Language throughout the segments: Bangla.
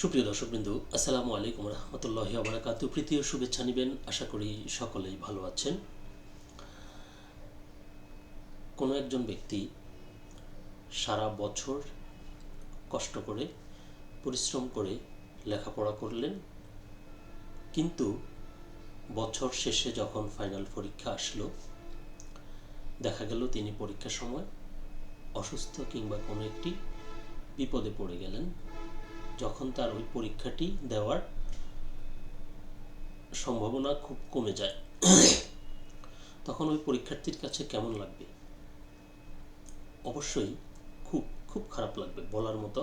সুপ্রিয় দর্শকবৃন্দু, আসসালামু আলাইকুম রহমতুল্লাহ আবরাকাতু প্রীতীয় শুভেচ্ছা নেবেন, আশা করি সকলেই ভালো আছেন। কোনো একজন ব্যক্তি সারা বছর কষ্ট করে, পরিশ্রম করে লেখাপড়া করলেন, কিন্তু বছর শেষে যখন ফাইনাল পরীক্ষা আসলো, দেখা গেল তিনি পরীক্ষার সময় অসুস্থ কিংবা কোনো একটি বিপদে পড়ে গেলেন। যখন তার ওই পরীক্ষাটি দেওয়ার সম্ভাবনা খুব কমে যায়, তখন ওই পরীক্ষার্থীর কাছে কেমন লাগবে? অবশ্যই খুব খুব খারাপ লাগবে, বলার মতো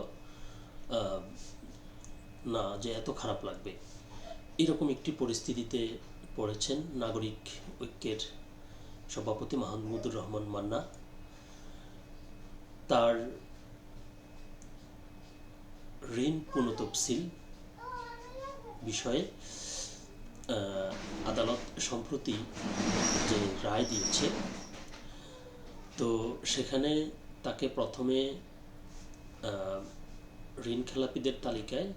না যে এত খারাপ লাগবে। এরকম একটি পরিস্থিতিতে পড়েছেন নাগরিক ঐক্যের সভাপতি মাহমুদুর রহমান মান্না। তার ঋণ পুনঃতফসিল বিষয়ে আদালত সম্প্রতি যে রায় দিয়েছে, তো সেখানে তাকে প্রথমে ঋণ খেলাপিদের তালিকায়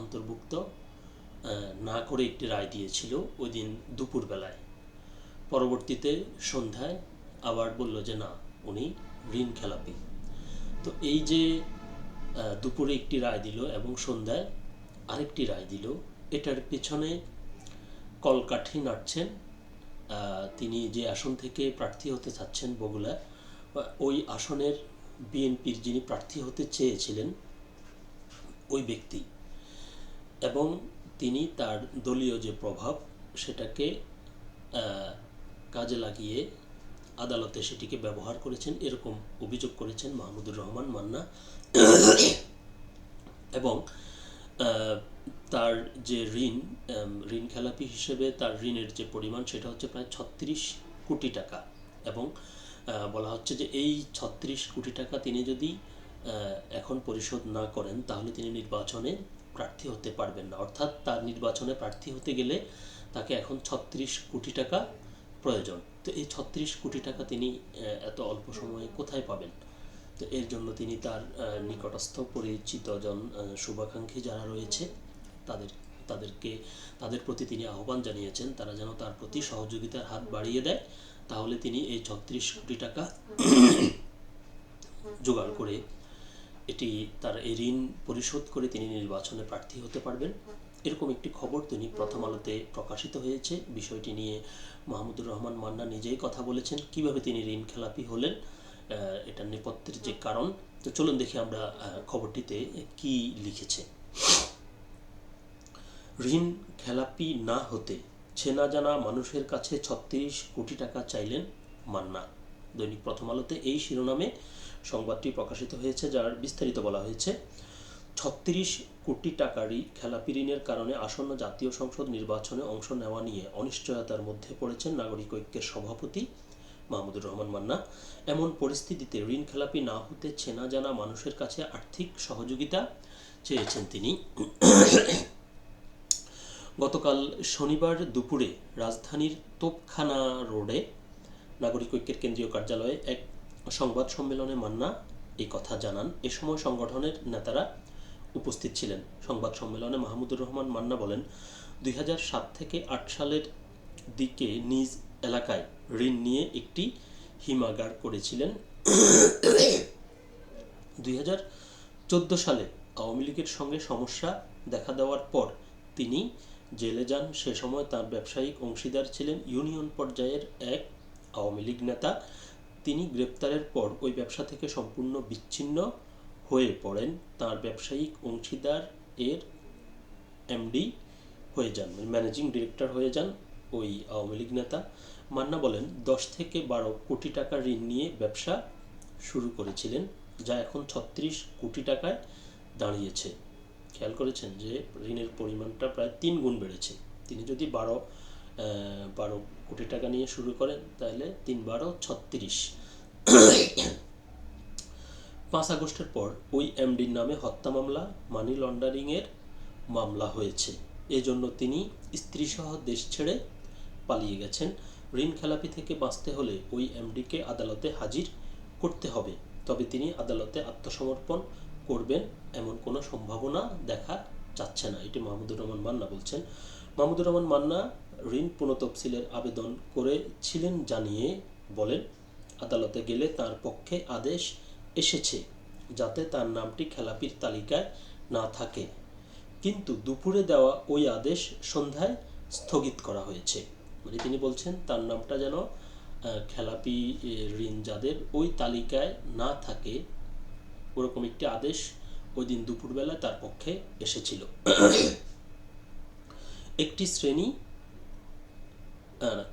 অন্তর্ভুক্ত না করে একটি রায় দিয়েছিল ওই দিন দুপুরবেলায়। পরবর্তীতে সন্ধ্যায় আবার বলল যে না, উনি ঋণ খেলাপি। তো এই যে দুপুরে একটি রায় দিল এবং সন্ধ্যায় আরেকটি রায় দিল। এটার পেছনে কলকাঠি নাড়ছেন তিনি যে আসন থেকে প্রার্থী হতে চাচ্ছেন বগুলা ওই আসনের বিএনপির যিনি প্রার্থী হতে চেয়েছিলেন, ওই ব্যক্তি। এবং তিনি তার দলীয় যে প্রভাব, সেটাকে কাজে লাগিয়ে আদালতে সেটিকে ব্যবহার করেছেন, এরকম অভিযোগ করেছেন মাহমুদুর রহমান মান্না। এবং তার যে ঋণ ঋণ খেলাপি হিসেবে তার ঋণের যে পরিমাণ, সেটা হচ্ছে প্রায় ছত্রিশ কোটি টাকা। এবং বলা হচ্ছে যে এই ছত্রিশ কোটি টাকা তিনি যদি এখন পরিশোধ না করেন, তাহলে তিনি নির্বাচনে প্রার্থী হতে পারবেন না। অর্থাৎ তার নির্বাচনে প্রার্থী হতে গেলে তাকে এখন ছত্রিশ কোটি টাকা প্রয়োজন। তো এই ছত্রিশ কোটি টাকা তিনি এত অল্প সময়ে কোথায় পাবেন? তো এর জন্য তিনি তার নিকটস্থ পরিচিত জন শুভাকাঙ্ক্ষী যারা রয়েছে, তাদের, তাদেরকে, তাদের প্রতি তিনি আহ্বান জানিয়েছেন, তারা যেন তার প্রতি সহযোগিতার হাত বাড়িয়ে দেয়। তাহলে তিনি এই ছত্রিশ কোটি টাকা জোগাড় করে এটি, তার এই ঋণ পরিশোধ করে তিনি নির্বাচনে প্রার্থী হতে পারবেন। এরকম একটি খবর তিনি প্রথম আলোতে প্রকাশিত হয়েছে। বিষয়টি নিয়ে মাহমুদুর রহমান মান্না নিজেই কথা বলেছেন, কীভাবে তিনি ঋণ খেলাপি হলেন এটার নেপথ্যের যে কারণ। তো চলুন দেখি আমরা খবরটিতে কি লিখেছে। ঋণ খেলাপি না হতে চেনা জানা মানুষের কাছে ছত্রিশ কোটি টাকা চাইলেন মান্না। দৈনিক প্রথম আলোতে এই শিরোনামে সংবাদটি প্রকাশিত হয়েছে, যার বিস্তারিত বলা হয়েছে। ছত্রিশ কোটি টাকারই খেলাপি ঋণের কারণে আসন্ন জাতীয় সংসদ নির্বাচনে অংশ নেওয়া নিয়ে অনিশ্চয়তার মধ্যে পড়েছেন নাগরিক ঐক্যের সভাপতি মাহমুদুর রহমান মান্না। এমন পরিস্থিতিতে ঋণ খেলাপি না হতে চেনা জানা মানুষের কাছে আর্থিক সহযোগিতা চেয়েছেন তিনি। গতকাল শনিবার দুপুরে রাজধানীর তোপখানা রোডে নাগরিক ঐক্যের কেন্দ্রীয় কার্যালয়ে এক সংবাদ সম্মেলনে মান্না এই কথা জানান। এ সময় সংগঠনের নেতারা উপস্থিত ছিলেন। সংবাদ সম্মেলনে মাহমুদুর রহমান মান্না বলেন, দুই সাত থেকে আট সালের দিকে নিজ এলাকায় ঋণ নিয়ে একটি হিমাগার করেছিলেন। দুই সালে আওয়ামী লীগের সঙ্গে সমস্যা দেখা দেওয়ার পর তিনি জেলে যান। সে সময় তার ব্যবসায়িক অংশীদার ছিলেন ইউনিয়ন পর্যায়ের এক আওয়ামী লীগ নেতা। তিনি গ্রেপ্তারের পর ওই ব্যবসা থেকে সম্পূর্ণ বিচ্ছিন্ন হয়ে পড়েন, তার ব্যবসায়িক অংশীদার এর এমডি হয়ে যান ম্যানেজিং ডিরেক্টর হয়ে যান ওই আওয়ামী লীগ নেতা। মান্না বলেন, দশ থেকে বারো কোটি টাকা ঋণ নিয়ে ব্যবসা শুরু করেছিলেন, যা এখন ছত্রিশ কোটি টাকায় দাঁড়িয়েছে। খেয়াল করেছেন যে, ঋণের পরিমাণটা প্রায় তিন গুণ বেড়েছে। তিনি যদি বারো বারো কোটি টাকা নিয়ে শুরু করেন, তাহলে তিন বারো ছত্রিশ। পাঁচ আগস্টের পর ওই এমডির নামে হত্যা মামলা, মানি লন্ডারিংয়ের মামলা হয়েছে। এজন্য তিনি স্ত্রীসহ দেশ ছেড়ে পালিয়ে গেছেন। ঋণ খেলাপি থেকে বাঁচতে হলে ওই এমডিকে আদালতে হাজির করতে হবে। তবে তিনি আদালতে আত্মসমর্পণ করবেন এমন কোনো সম্ভাবনা দেখা যাচ্ছে না। এটি মাহমুদুর রহমান মান্না বলছেন। মাহমুদুর রহমান মান্না ঋণ পুনঃতফসিলের আবেদন করেছিলেন জানিয়ে বলেন, আদালতে গেলে তার পক্ষে আদেশ এসেছে, যাতে তার নামটি খেলাপির তালিকায় না থাকে। কিন্তু দুপুরে দেওয়া ওই আদেশ সন্ধ্যায় স্থগিত করা হয়েছে। মানে তিনি বলছেন, তার নামটা যেন খেলাপি ঋণ যাদের ওই তালিকায় না থাকে। ওরকম একটি আদেশ ওই দিন দুপুরবেলা তার পক্ষে এসেছিল। একটি শ্রেণি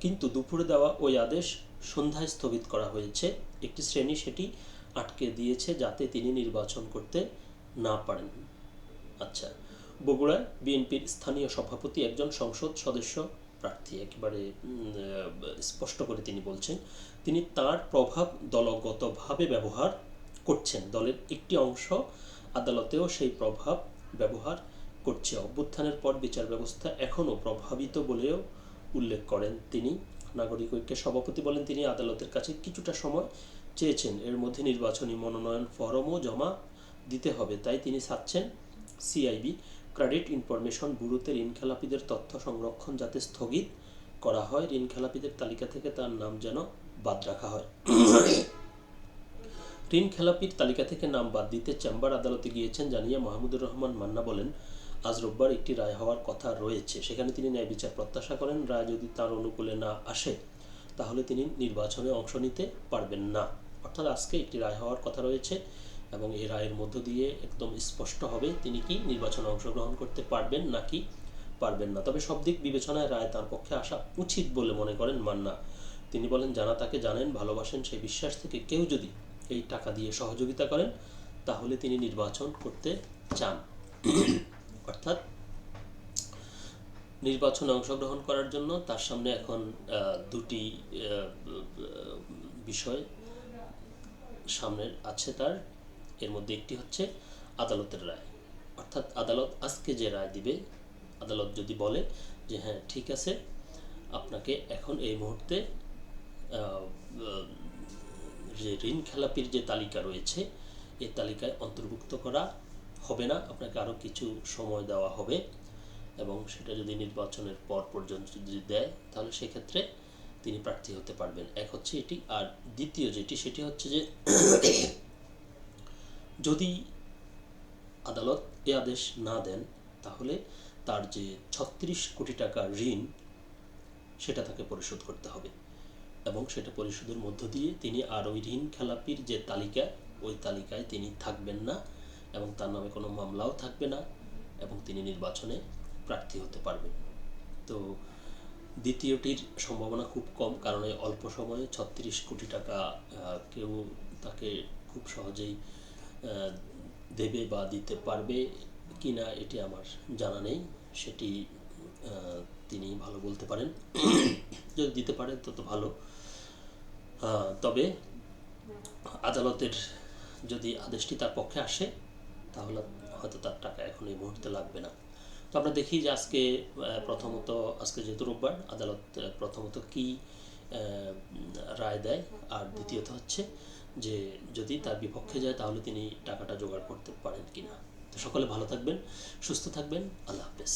কিন্তু দুপুরে দেওয়া ওই আদেশ সন্ধ্যায় স্থগিত করা হয়েছে। একটি শ্রেণি সেটি আটকে দিয়েছে যাতে তিনি নির্বাচন করতে না পারেন। আচ্ছা বগুড়ায় বিএনপির স্থানীয় সভাপতি একজন সংসদ সদস্য প্রার্থী একেবারে স্পষ্ট করে তিনি বলছেন, তিনি তার প্রভাব দলগতভাবে ব্যবহার করছেন। দলের একটি অংশ আদালতেও সেই প্রভাব ব্যবহার করছে। অভ্যুত্থানের পর বিচার ব্যবস্থা এখনও প্রভাবিত বলেও উল্লেখ করেন তিনি। নাগরিক ঐক্যের সভাপতি বলেন তিনি আদালতের কাছে কিছুটা সময় চেয়েছেন। এর মধ্যে নির্বাচনী মনোনয়ন ফরমও জমা দিতে হবে, তাই তিনি চাচ্ছেন সিআইবি ক্রেডিট ইনফরমেশন ব্যুরোতে ঋণ খেলাপিদের তথ্য সংরক্ষণ যাতে স্থগিত করা হয়। ঋণ খেলাপিদের তালিকা থেকে তার নাম যেন বাদ রাখা হয়। ঋণ খেলাপির তালিকা থেকে নাম বাদ দিতে চেম্বার আদালতে গিয়েছেন জানিয়ে মাহমুদুর রহমান মান্না বলেন, আজ রোববার একটি রায় হওয়ার কথা রয়েছে। সেখানে তিনি ন্যায় বিচার প্রত্যাশা করেন। রায় যদি তার অনুকূলে না আসে, তাহলে তিনি নির্বাচনে অংশ নিতে পারবেন না। অর্থাৎ আজকে একটি রায় হওয়ার কথা রয়েছে এবং এই রায়ের মধ্য দিয়ে একদম স্পষ্ট হবে তিনি কি নির্বাচনে অংশগ্রহণ করতে পারবেন নাকি পারবেন না। তবে সব দিক বিবেচনায় রায় তার পক্ষে আসা উচিত বলে মনে করেন মান্না। তিনি বলেন, যারা তাকে জানেন, ভালোবাসেন, সেই বিশ্বাস থেকে কেউ যদি এই টাকা দিয়ে সহযোগিতা করেন, তাহলে তিনি নির্বাচন করতে চান। অর্থাৎ নির্বাচনে অংশগ্রহণ করার জন্য তার সামনে এখন দুটি বিষয় সামনে আছে তার, এর মধ্যে একটি হচ্ছে আদালতের রায়। অর্থাৎ আদালত আজকে যে রায় দিবে, আদালত যদি বলে যে হ্যাঁ ঠিক আছে, আপনাকে এখন এই মুহূর্তে যে ঋণ খেলাপির যে তালিকা রয়েছে এই তালিকায় অন্তর্ভুক্ত করা হবে না, আপনাকে আরও কিছু সময় দেওয়া হবে এবং সেটা যদি নির্বাচনের পর পর্যন্ত যদি দেয়, তাহলে সেক্ষেত্রে তিনি প্রার্থী হতে পারবেন। এক হচ্ছে এটি, আর দ্বিতীয় যেটি, সেটি হচ্ছে যে যদি আদালত এ আদেশ না দেন, তাহলে তার যে ছত্রিশ কোটি টাকা ঋণ, সেটা তাকে পরিশোধ করতে হবে। এবং সেটা পরিশোধের মধ্য দিয়ে তিনি আর ওই ঋণ খেলাপির যে তালিকা, ওই তালিকায় তিনি থাকবেন না এবং তার নামে কোনো মামলাও থাকবে না এবং তিনি নির্বাচনে প্রার্থী হতে পারবেন। তো দ্বিতীয়টির সম্ভাবনা খুব কম, কারণ এই অল্প সময়ে ছত্রিশ কোটি টাকা কেউ তাকে খুব সহজেই দেবে বা দিতে পারবে কি না এটি আমার জানা নেই। সেটি তিনি ভালো বলতে পারেন। যদি দিতে পারেন তত ভালো। তবে আদালতের যদি আদেশটি তার পক্ষে আসে, তাহলে হয়তো তার টাকা এখন এই মুহূর্তে লাগবে না। তো আমরা দেখি যে আজকে প্রথমত, আজকে যেহেতু রোববার, আদালত প্রথমত কি রায় দেয়? আর দ্বিতীয়ত হচ্ছে যে যদি তার বিপক্ষে যায়, তাহলে তিনি টাকাটা জোগাড় করতে পারেন কিনা। তো সকলে ভালো থাকবেন, সুস্থ থাকবেন, আল্লাহ হাফেজ।